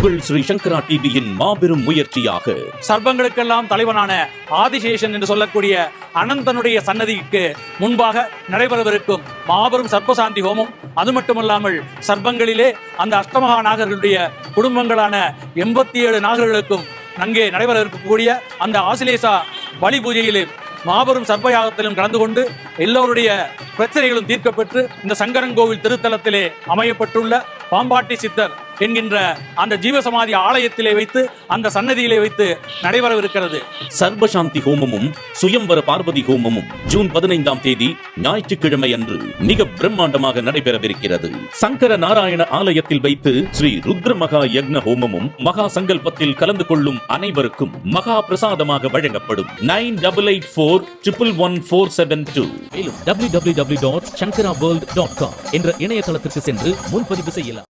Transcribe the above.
உங்கள் ஸ்ரீ சங்கரா டிவியின் மாபெரும் முயற்சியாக. சர்வங்களுக்கெல்லாம் தலைவனான ஆதிசேஷன் என்று சொல்லக்கூடிய அனந்தனுடைய சன்னதிக்கு முன்பாக நடைபெறவிருக்கும் மாபெரும் சர்ப்பசாந்தி ஹோமம் அது மட்டுமல்லாமல் சர்ப்பங்களிலே அந்த அஷ்டமகா நாகர்களுடைய குடும்பங்களான எண்பத்தி ஏழு நாகர்களுக்கும் அங்கே நடைபெற இருக்கக்கூடிய அந்த ஆசிலேசா பலி பூஜையிலே மாபெரும் சர்ப்பயாகத்திலும் கலந்து கொண்டு எல்லோருடைய பிரச்சனைகளும் தீர்க்கப்பெற்று இந்த சங்கரங்கோவில் திருத்தலத்திலே அமையப்பட்டுள்ள பாம்பாட்டி சித்தர் என்கின்ற அந்த ஜீவசமாதி ஆலயத்திலே வைத்து அந்த சன்னதியிலே வைத்து நடைபெறவிருக்கிறது. சர்வசாந்தி ஹோமமும் சுயம்வர பார்வதி ஹோமமும் ஜூன் பதினைந்தாம் தேதி ஞாயிற்றுக்கிழமை அன்று மிக பிரம்மாண்டமாக நடைபெறவிருக்கிறது. சங்கர நாராயண ஆலயத்தில் வைத்து ஸ்ரீ ருத்ர மகா யக்ன ஹோமமும் மகா சங்கல்பத்தில் கலந்து கொள்ளும் அனைவருக்கும் மகா பிரசாதமாக வழங்கப்படும். Nine double eight four triple one four seven two. மேலும் காம் என்ற இணையதளத்திற்கு சென்று முன்பதிவு செய்யலாம்.